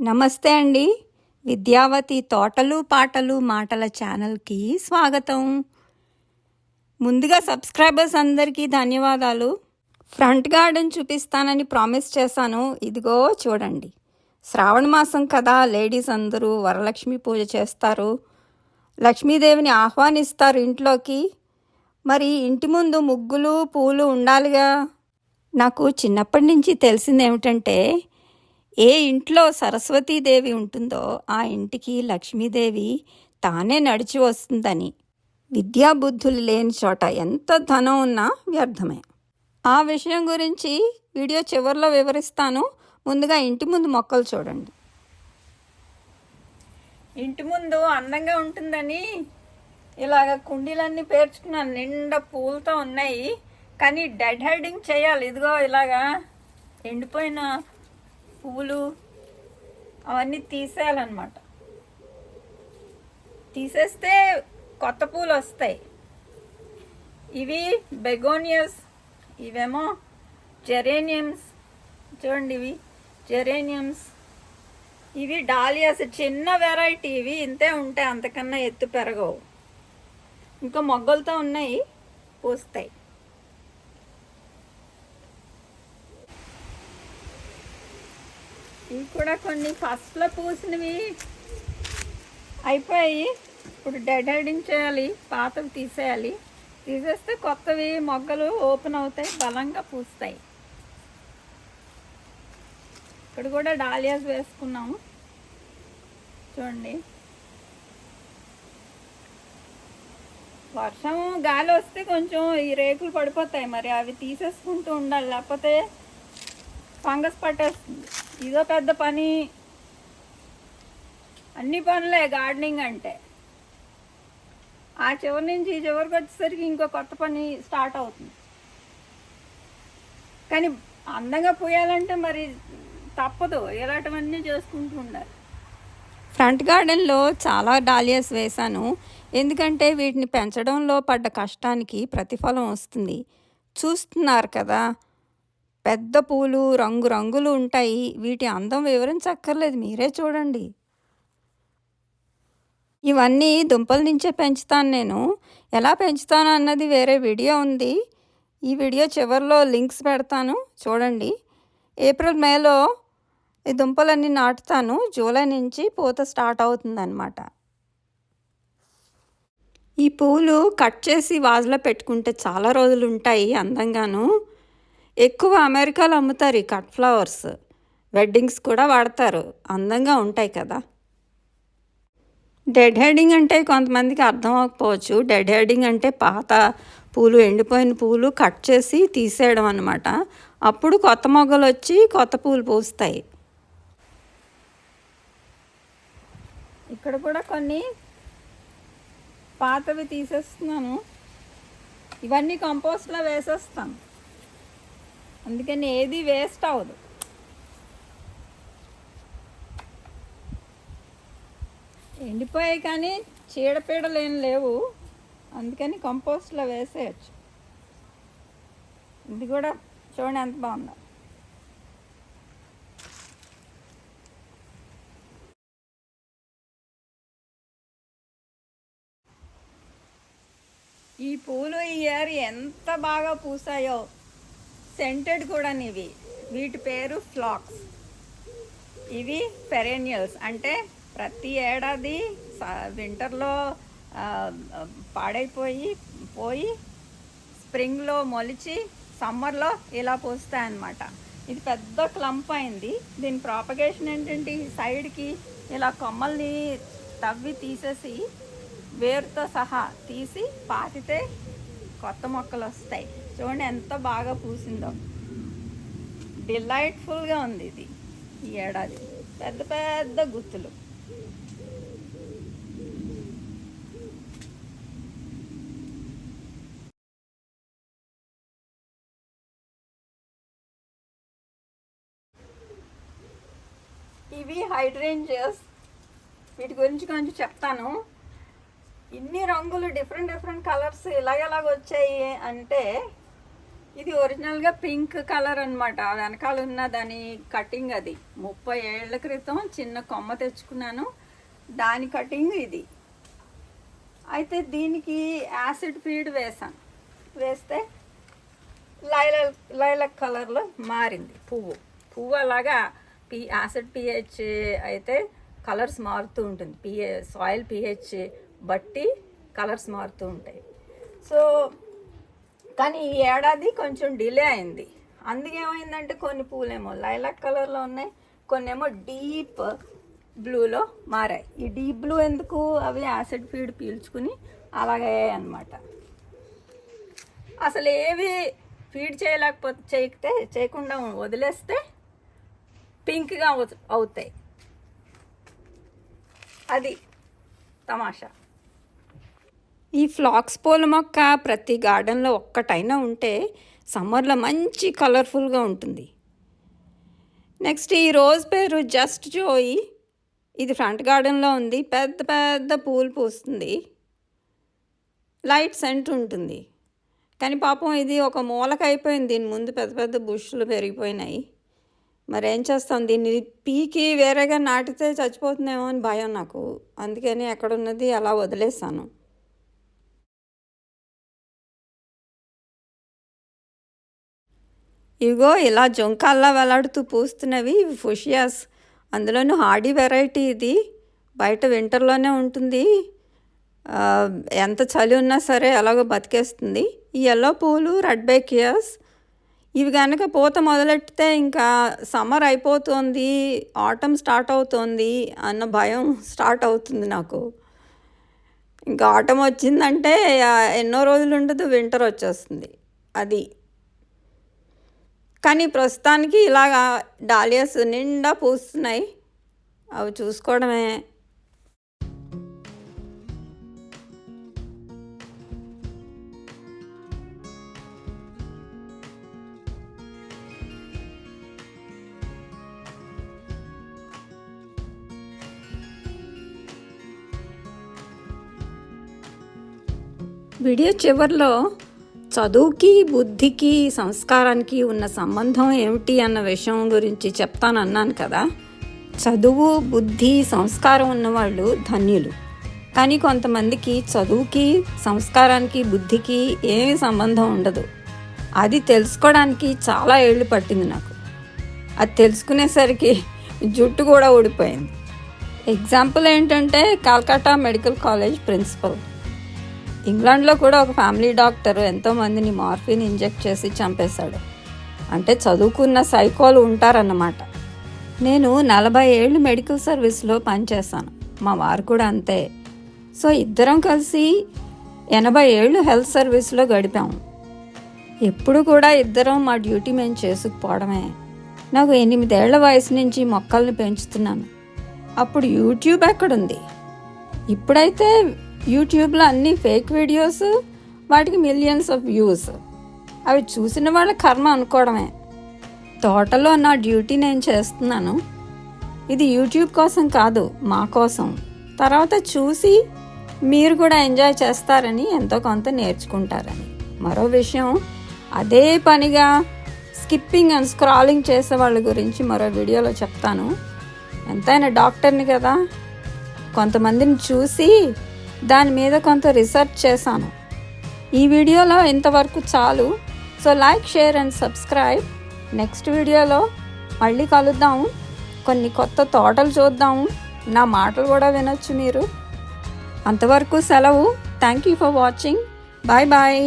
నమస్తే అండి. విద్యావతి తోటలు పాటలు మాటల ఛానల్కి స్వాగతం. ముందుగా సబ్స్క్రైబర్స్ అందరికీ ధన్యవాదాలు. ఫ్రంట్ గార్డెన్ చూపిస్తానని ప్రామిస్ చేశాను. ఇదిగో చూడండి. శ్రావణ మాసం కదా లేడీస్ అందరూ వరలక్ష్మి పూజ చేస్తారు. లక్ష్మీదేవిని ఆహ్వానిస్తారు ఇంట్లోకి. మరి ఇంటి ముందు ముగ్గులు పూలు ఉండాలిగా. నాకు చిన్నప్పటి నుంచి తెలిసింది ఏమిటంటే ఏ ఇంట్లో సరస్వతీదేవి ఉంటుందో ఆ ఇంటికి లక్ష్మీదేవి తానే నడిచి వస్తుందని. విద్యాబుద్ధులు లేని చోట ఎంత ధనం ఉన్నా వ్యర్థమే. ఆ విషయం గురించి వీడియో చివరిలో వివరిస్తాను. ముందుగా ఇంటి ముందు మొక్కలు చూడండి. ఇంటి ముందు అందంగా ఉంటుందని ఇలాగ కుండీలన్నీ పేర్చుకున్నాను నిండా పూలతో ఉన్నాయి. కానీ డెడ్ హైడింగ్ చేయాలి. ఇదిగో ఇలాగా ఎండిపోయిన పువ్వులు అవన్నీ తీసేయాలన్నమాట. తీసేస్తే కొత్త పూలు వస్తాయి. ఇవి బెగోనియస్ ఇవేమో జెరేనియమ్స్. చూడండి ఇవి జెరేనియమ్స్. ఇవి డాలియాస్ చిన్న వెరైటీ ఇవి ఇంతే ఉంటాయి అంతకన్నా ఎత్తు పెరగవు. ఇంకా మొగ్గలతో ఉన్నాయి పూస్తాయి. ఇవి కూడా కొన్ని ఫస్ట్లో పూసినవి అయిపోయి ఇప్పుడు డెడ్ హైడింగ్ చేయాలి పాతవి తీసేయాలి. తీసేస్తే కొత్తవి మొగ్గలు ఓపెన్ అవుతాయి బలంగా పూస్తాయి. ఇక్కడ కూడా డాలియాస్ వేసుకున్నాము. చూడండి. వర్షం గాలి వస్తే కొంచెం ఈ రేకులు పడిపోతాయి మరి అవి తీసేసుకుంటూ ఉండాలి. లేకపోతే ఫంగస్ పట్టేస్తుంది. ఇదో పెద్ద పని. అన్ని పనులే గార్డెనింగ్ అంటే. ఆ చివరి నుంచి ఈ చివరికి వచ్చేసరికి ఇంకో కొత్త పని స్టార్ట్ అవుతుంది. కానీ అందంగా పోయాలంటే మరి తప్పదు. ఇలాంటివన్నీ చేసుకుంటూ ఉండాలి. ఫ్రంట్ గార్డెన్లో చాలా డాలియాస్ వేశాను. ఎందుకంటే వీటిని పెంచడంలో పడ్డ కష్టానికి ప్రతిఫలం వస్తుంది. చూస్తున్నారు కదా. పెద్ద పూలు రంగు రంగులు ఉంటాయి. వీటి అందం వివరించక్కర్లేదు. మీరే చూడండి. ఇవన్నీ దుంపల నుంచే పెంచుతాను నేను. ఎలా పెంచుతాను అన్నది వేరే వీడియో ఉంది. ఈ వీడియో చివరిలో లింక్స్ పెడతాను. చూడండి. ఏప్రిల్ మేలో ఈ దుంపలన్నీ నాటుతాను. జూలై నుంచి పూత స్టార్ట్ అవుతుందన్నమాట. ఈ పూలు కట్ చేసి వాజ్లో పెట్టుకుంటే చాలా రోజులు ఉంటాయి అందంగాను. ఎక్కువ అమెరికాలో అమ్ముతారు ఈ కట్ ఫ్లవర్స్. వెడ్డింగ్స్ కూడా వాడతారు. అందంగా ఉంటాయి కదా. డెడ్ హెడింగ్ అంటే కొంతమందికి అర్థం అవ్వకపోవచ్చు. డెడ్ హెడింగ్ అంటే పాత పూలు ఎండిపోయిన పూలు కట్ చేసి తీసేయడం అనమాట అప్పుడు కొత్త మొగ్గలు వచ్చి కొత్త పూలు పూస్తాయి. ఇక్కడ కూడా కొన్ని పాతవి తీసేస్తున్నాను. ఇవన్నీ కంపోస్ట్లో వేసేస్తాను. అందుకని ఏది వేస్ట్ అవ్వదు. ఎండిపోయాయి కానీ చీడపీడలు ఏం లేవు. అందుకని కంపోస్ట్లో వేసేయచ్చు. ఇది కూడా చూడండి ఎంత బాగుందో. ఈ పూలు ఈ ఇయర్ ఎంత బాగా పూసాయో. సెంటెడ్ కూడా ఇవి వీటి పేరు ఫ్లాక్స్ ఇవి పెరేనియల్స్ అంటే ప్రతి ఏడాది వింటర్లో పాడైపోయి పోయి స్ప్రింగ్లో మొలిచి సమ్మర్లో ఇలా పోస్తాయి అన్నమాట ఇది పెద్ద క్లంప్ అయింది. దీని ప్రాపగేషన్ ఏంటంటే ఈ సైడ్కి ఇలా కొమ్మల్ని తవ్వి తీసేసి వేరుతో సహా తీసి పాతితే కొత్త మొక్కలు వస్తాయి చూడండి ఎంత బాగా పూసిందో. డిలైట్ఫుల్గా ఉంది ఇది ఈ ఏడాది. పెద్ద పెద్ద గుత్తులు. ఇవి హైడ్రేంజెస్ వీటి గురించి కొంచెం చెప్తాను. ఇన్ని రంగులు డిఫరెంట్ డిఫరెంట్ కలర్స్ ఇలాగెలాగ వచ్చాయి అంటే ఇది ఒరిజినల్గా పింక్ కలర్ అనమాట వెనకాల ఉన్న దాని కటింగ్ అది. ముప్పై ఏళ్ళ క్రితం చిన్న కొమ్మ తెచ్చుకున్నాను. దాని కటింగ్ ఇది. అయితే దీనికి యాసిడ్ ఫీడ్ వేసాను. వేస్తే లైల లైలక్ కలర్లో మారింది పువ్వు. పువ్వు అలాగా పి యాసిడ్ పిహెచ్ అయితే కలర్స్ మారుతూ ఉంటుంది. పిహె సాయిల్ పిహెచ్ బట్టి కలర్స్ మారుతూ ఉంటాయి. సో కానీ ఈ ఏడాది కొంచెం డిలే అయింది. అందుకే ఏమైందంటే కొన్ని పూలేమో లైలాక్ కలర్లో ఉన్నాయి కొన్ని ఏమో డీప్ బ్లూలో మారాయి. ఈ డీప్ బ్లూ ఎందుకు? అవి యాసిడ్ ఫీడ్ పీల్చుకుని అలాగే అనమాట అసలు ఏవి ఫీడ్ చేయలేకపోతే చేయకపోతే చేయకుండా వదిలేస్తే పింక్గా అవుతాయి. అది తమాషా. ఈ ఫ్లాక్స్ పూల మొక్క ప్రతి గార్డెన్లో ఒక్కటైనా ఉంటే సమ్మర్లో మంచి కలర్ఫుల్గా ఉంటుంది. నెక్స్ట్ ఈ రోజ్ పేరు జస్ట్ జోయి. ఇది ఫ్రంట్ గార్డెన్లో ఉంది. పెద్ద పెద్ద పూలు పూస్తుంది. లైట్ సెంట్ ఉంటుంది. కానీ పాపం ఇది ఒక మూలక అయిపోయింది దీని ముందు పెద్ద పెద్ద బుష్లు పెరిగిపోయినాయి. మరి ఏం చేస్తాం? దీన్ని పీకి వేరేగా నాటితే చచ్చిపోతుందేమో అని భయం నాకు. అందుకని ఎక్కడున్నది అలా వదిలేసాను ఇగో ఇలా జొంకాల్లా వెలాడుతూ పూస్తున్నవి ఇవి ఫుషియాస్. అందులోనూ హార్డీ వెరైటీ ఇది. బయట వింటర్లోనే ఉంటుంది. ఎంత చలి ఉన్నా సరే ఎలాగో బతికేస్తుంది. ఈ ఎల్లో పూలు రెడ్ బేకియర్స్ ఇవి కనుక పూత మొదలెట్టితే ఇంకా సమ్మర్ అయిపోతుంది ఆటమ్ స్టార్ట్ అవుతోంది అన్న భయం స్టార్ట్ అవుతుంది నాకు. ఇంకా ఆటం వచ్చిందంటే ఎన్నో రోజులు ఉండదు వింటర్ వచ్చేస్తుంది. అది. కానీ ప్రస్తుతానికి ఇలాగా డాలియాస్ నిండా పూస్తున్నాయి. అవి చూసుకోవడమే. వీడియో చివరిలో చదువుకి బుద్ధికి సంస్కారానికి ఉన్న సంబంధం ఏమిటి అన్న విషయం గురించి చెప్తానన్నాను కదా. చదువు బుద్ధి సంస్కారం ఉన్నవాళ్ళు ధన్యులు. కానీ కొంతమందికి చదువుకి సంస్కారానికి బుద్ధికి ఏమీ సంబంధం ఉండదు. అది తెలుసుకోవడానికి చాలా ఏళ్ళు పట్టింది నాకు. అది తెలుసుకునేసరికి జుట్టు కూడా ఊడిపోయింది. ఎగ్జాంపుల్ ఏంటంటే కాల్కటా మెడికల్ కాలేజ్ ప్రిన్సిపల్. ఇంగ్లాండ్లో కూడా ఒక ఫ్యామిలీ డాక్టర్ ఎంతోమందిని మార్ఫిన్ ఇంజెక్ట్ చేసి చంపేశాడు. అంటే చదువుకున్న సైకోలు ఉంటారన్నమాట. నేను నలభై ఏళ్ళు మెడికల్ సర్వీస్లో పనిచేశాను. మా వారు కూడా అంతే. సో ఇద్దరం కలిసి ఎనభై ఏళ్ళు హెల్త్ సర్వీస్లో గడిపాము ఎప్పుడు కూడా ఇద్దరం మా డ్యూటీ మేము చేసుకుపోవడమే. నాకు ఎనిమిదేళ్ళ వయసు నుంచి మొక్కల్ని పెంచుతున్నాను. అప్పుడు యూట్యూబ్ ఎక్కడుంది? ఇప్పుడైతే యూట్యూబ్లో అన్ని ఫేక్ వీడియోస్ వాటికి మిలియన్స్ ఆఫ్ వ్యూస్ అవి చూసిన వాళ్ళ కర్మ అనుకోవడమే. తోటలో నా డ్యూటీ నేను చేస్తున్నాను. ఇది యూట్యూబ్ కోసం కాదు మా కోసం. తర్వాత చూసి మీరు కూడా ఎంజాయ్ చేస్తారని ఎంతో కొంత నేర్చుకుంటారని. మరో విషయం అదే పనిగా స్కిప్పింగ్ అండ్ స్క్రాలింగ్ చేసే వాళ్ళ గురించి మరో వీడియోలో చెప్తాను. ఎంతైనా డాక్టర్ని కదా. కొంతమందిని చూసి దాని మీద కొంత రీసెర్చ్ చేశాను. ఈ వీడియోలో ఇంతవరకు చాలు. So like share and subscribe. Next వీడియోలో మళ్ళీ కలుద్దాం. కొన్ని కొత్త తోటలు చూద్దాము నా మాటలు కూడా వినొచ్చు మీరు. అంతవరకు సెలవు. Thank you for watching bye bye